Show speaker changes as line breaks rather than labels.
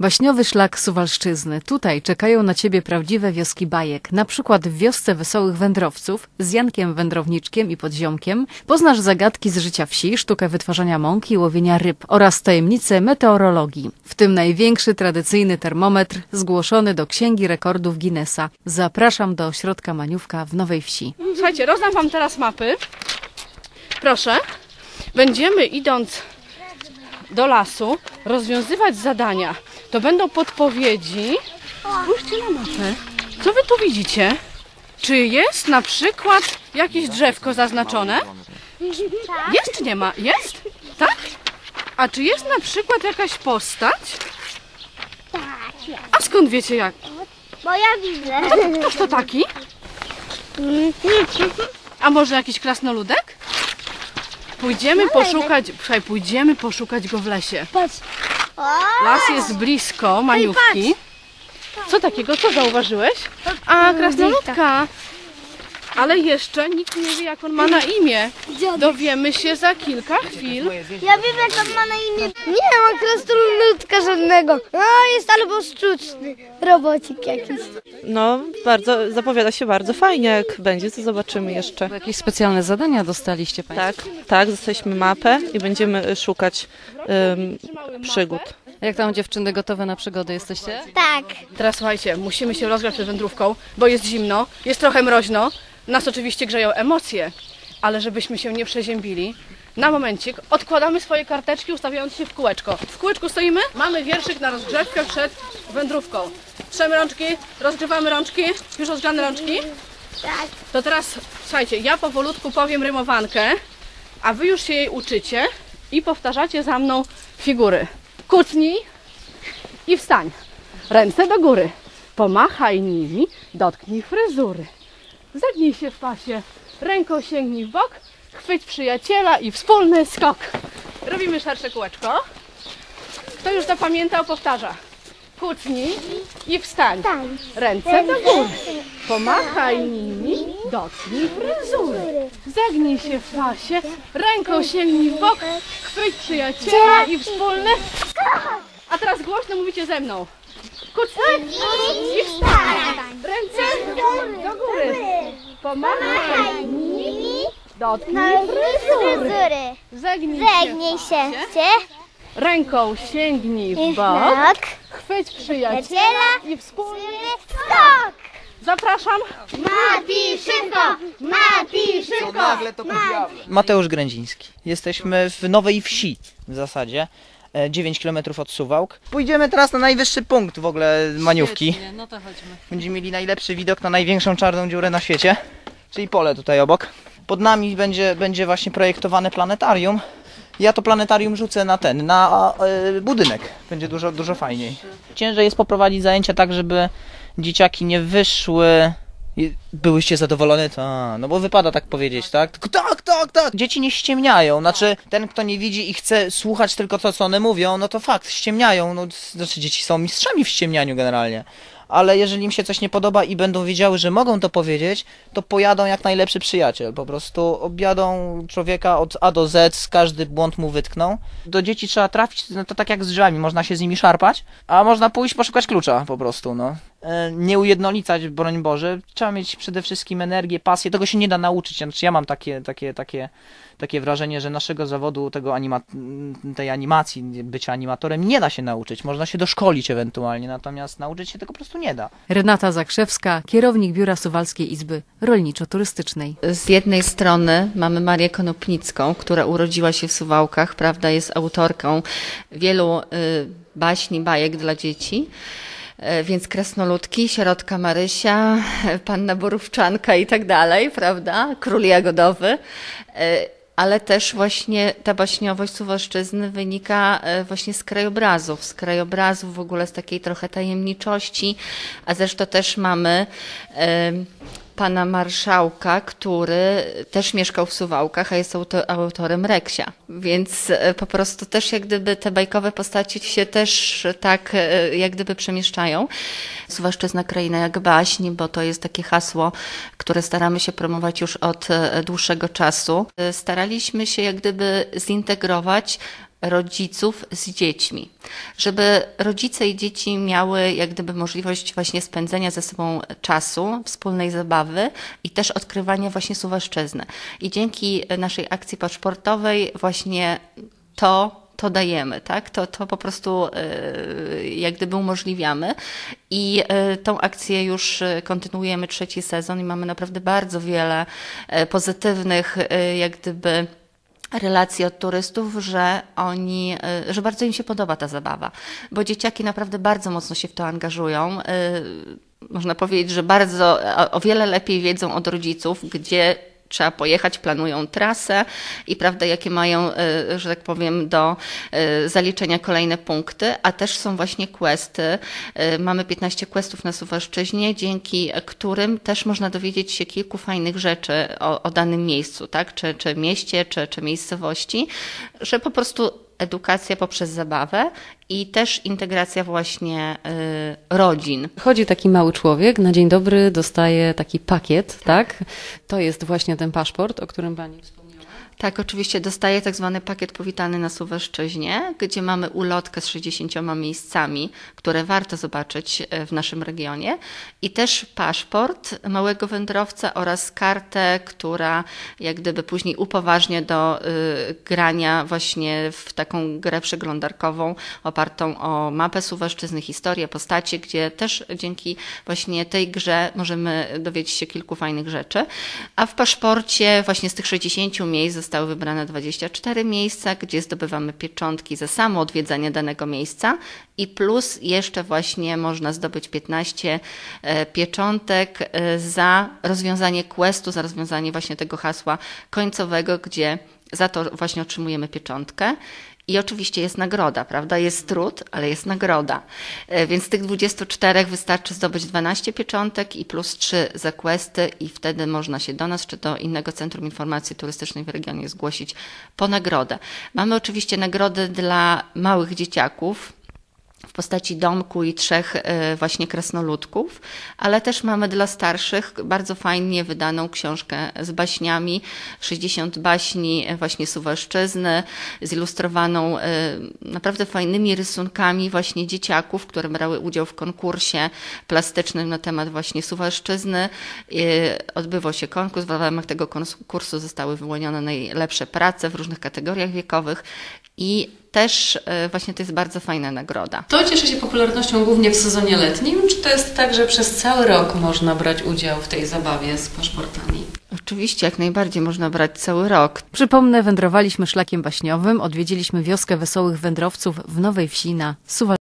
Baśniowy szlak Suwalszczyzny. Tutaj czekają na ciebie prawdziwe wioski bajek. Na przykład w wiosce wesołych wędrowców z Jankiem Wędrowniczkiem i Podziomkiem poznasz zagadki z życia wsi, sztukę wytwarzania mąki i łowienia ryb oraz tajemnice meteorologii. W tym największy tradycyjny termometr zgłoszony do Księgi Rekordów Guinnessa. Zapraszam do ośrodka Maniówka w Nowej Wsi.
Słuchajcie, rozdam wam teraz mapy. Proszę. Będziemy idąc do lasu rozwiązywać zadania. To będą podpowiedzi. Spójrzcie na mapę. Co wy tu widzicie? Czy jest na przykład jakieś drzewko zaznaczone? Jest czy nie ma? Jest? Tak? A czy jest na przykład jakaś postać?
Tak, jest.
A skąd wiecie jak?
Bo ja widzę.
Ktoś to taki? A może jakiś krasnoludek? Pójdziemy poszukać, słuchaj, pójdziemy poszukać go w lesie.
Patrz. O,
Las jest blisko, maniówki. Co takiego? Co zauważyłeś? A, krasnoludka. Ale jeszcze nikt nie wie, jak on ma na imię. Dowiemy się za kilka chwil.
ja wiem jak on ma na imię. Nie ma krasnoludka żadnego. A, jest albo sztuczny. Robocik jakiś.
No, bardzo, zapowiada się bardzo fajnie, jak będzie, to zobaczymy jeszcze.
Jakieś specjalne zadania dostaliście Państwo?
Tak, tak, dostaliśmy mapę i będziemy szukać ym, przygód.
Jak tam dziewczyny gotowe na przygody jesteście?
Tak.
Teraz słuchajcie, musimy się rozgrzać przed wędrówką, bo jest zimno, jest trochę mroźno. Nas oczywiście grzeją emocje, ale żebyśmy się nie przeziębili, na momencik odkładamy swoje karteczki, ustawiając się w kółeczko. W kółeczku stoimy, mamy wierszyk na rozgrzewkę przed wędrówką. Trzemy rączki, rozgrzewamy rączki, już rozgrzane rączki.
Tak.
To teraz, słuchajcie, ja powolutku powiem rymowankę, a wy już się jej uczycie i powtarzacie za mną figury. Kucnij i wstań. Ręce do góry. Pomachaj nimi, dotknij fryzury. Zegnij się w pasie, ręką sięgnij w bok, chwyć przyjaciela i wspólny skok. Robimy szersze kółeczko. Kto już zapamiętał, powtarza. Kucnij i wstań. Ręce do góry. Pomachaj nimi, dotknij fryzury. Zegnij się w pasie, ręką sięgnij w bok, chwyć przyjaciela i wspólny A teraz głośno mówicie ze mną. Kucnij i wstań. Ręce do góry. Pomachaj nimi, dotknij fryzury.
Fryzury.
Zegnij
Zegnij
się
się.
ręką sięgnij w bok, chwyć przyjaciela
Przyjaciela.
i wspólny
Skok.
Zapraszam.
Mati, szybko. Mati, szybko.
Mateusz Grędziński. Jesteśmy w Nowej Wsi w zasadzie. E, 9 km od Suwałk. Pójdziemy teraz na najwyższy punkt w ogóle Maniówki.
Świetnie, No to chodźmy.
Będziemy mieli najlepszy widok na największą czarną dziurę na świecie, czyli pole tutaj obok. Pod nami będzie, będzie właśnie projektowane planetarium. Ja to planetarium rzucę na ten, na e, budynek. Będzie dużo, dużo fajniej. Ciężej jest poprowadzić zajęcia tak, żeby dzieciaki nie wyszły. Byłyście zadowolone? Tak, no bo wypada tak powiedzieć, tak? Tak, tak, tak. Dzieci nie ściemniają. Znaczy, ten, kto nie widzi i chce słuchać tylko to, co one mówią, no to fakt, ściemniają. No, znaczy, dzieci są mistrzami w ściemnianiu generalnie ale jeżeli im się coś nie podoba i będą wiedziały, że mogą to powiedzieć, to pojadą jak najlepszy przyjaciel. Po prostu objadą człowieka od A do Z, każdy błąd mu wytkną. Do dzieci trzeba trafić, no to tak jak z drzwiami, można się z nimi szarpać, a można pójść poszukać klucza po prostu, no. E, Nie ujednolicać, broń Boże. Trzeba mieć przede wszystkim energię, pasję. Tego się nie da nauczyć. Znaczy ja mam takie, takie, takie, takie wrażenie, że naszego zawodu, tego anima tej animacji, bycia animatorem nie da się nauczyć. Można się doszkolić ewentualnie, natomiast nauczyć się tego po prostu nie da.
Renata Zakrzewska, kierownik Biura Suwalskiej Izby Rolniczo-Turystycznej.
Z jednej strony mamy Marię Konopnicką, która urodziła się w Suwałkach, prawda, jest autorką wielu y, baśni, bajek dla dzieci. Y, Więc krasnoludki, sierotka Marysia, panna Borówczanka i tak dalej, prawda? Król Jagodowy. Ale też właśnie ta baśniowość Suwalszczyzny wynika y, właśnie z krajobrazów, z krajobrazów w ogóle z takiej trochę tajemniczości, a zresztą też mamy pana marszałka, który też mieszkał w Suwałkach, a jest auto, autorem Reksia. Więc e, po prostu też jak gdyby te bajkowe postaci się też tak e, jak gdyby przemieszczają. Suwalszczyzna kraina jak baśń, bo to jest takie hasło, które staramy się promować już od e, dłuższego czasu. Staraliśmy się jak gdyby zintegrować rodziców z dziećmi, żeby rodzice i dzieci miały jak gdyby możliwość właśnie spędzenia ze sobą czasu, wspólnej zabawy i też odkrywania właśnie Suwalszczyzny. I dzięki naszej akcji paszportowej właśnie to to dajemy, tak? To, to po prostu y, jak gdyby umożliwiamy. I y, tą akcję już y, kontynuujemy trzeci sezon i mamy naprawdę bardzo wiele pozytywnych, jak gdyby relacji od turystów, że oni, y, że bardzo im się podoba ta zabawa, bo dzieciaki naprawdę bardzo mocno się w to angażują. Y, Można powiedzieć, że bardzo, o- o wiele lepiej wiedzą od rodziców, gdzie trzeba pojechać, planują trasę i prawda, jakie mają, y, że tak powiem, do y, zaliczenia kolejne punkty, a też są właśnie questy. Y, Mamy 15 questów na Suwalszczyźnie, dzięki którym też można dowiedzieć się kilku fajnych rzeczy o, o danym miejscu, tak? czy, czy mieście, czy, czy miejscowości, że po prostu edukacja poprzez zabawę i też integracja właśnie y, rodzin.
Chodzi taki mały człowiek, na dzień dobry dostaje taki pakiet, tak? To jest właśnie ten paszport, o którym Pani wspomniała.
Tak, oczywiście dostaję tak zwany pakiet powitalny na Suwalszczyźnie, gdzie mamy ulotkę z 60 miejscami, które warto zobaczyć e, w naszym regionie i też paszport małego wędrowca oraz kartę, która jak gdyby później upoważnia do y, grania właśnie w taką grę przeglądarkową opartą o mapę Suwalszczyzny, historię, postacie, gdzie też dzięki właśnie tej grze możemy dowiedzieć się kilku fajnych rzeczy. A w paszporcie właśnie z tych 60 miejsc zostały wybrane 24 miejsca, gdzie zdobywamy pieczątki za samo odwiedzanie danego miejsca i plus jeszcze właśnie można zdobyć 15 e, pieczątek e, za rozwiązanie questu, za rozwiązanie właśnie tego hasła końcowego, gdzie za to właśnie otrzymujemy pieczątkę. I oczywiście jest nagroda, prawda? Jest trud, ale jest nagroda. E, Więc z tych 24 wystarczy zdobyć 12 pieczątek i plus 3 za questy i wtedy można się do nas czy do innego Centrum Informacji Turystycznej w regionie zgłosić po nagrodę. Mamy oczywiście nagrody dla małych dzieciaków, w postaci domku i trzech e, właśnie krasnoludków, ale też mamy dla starszych bardzo fajnie wydaną książkę z baśniami, 60 baśni e, właśnie Suwalszczyzny, zilustrowaną e, naprawdę fajnymi rysunkami właśnie dzieciaków, które brały udział w konkursie plastycznym na temat właśnie Suwalszczyzny. Odbywał się konkurs, w ramach tego konkursu zostały wyłonione najlepsze prace w różnych kategoriach wiekowych i też e, właśnie to jest bardzo fajna nagroda.
To cieszy się popularnością głównie w sezonie letnim, czy to jest tak, że przez cały rok można brać udział w tej zabawie z paszportami?
Oczywiście, jak najbardziej można brać cały rok.
Przypomnę, wędrowaliśmy szlakiem baśniowym, odwiedziliśmy wioskę wesołych wędrowców w Nowej Wsi na Suwal.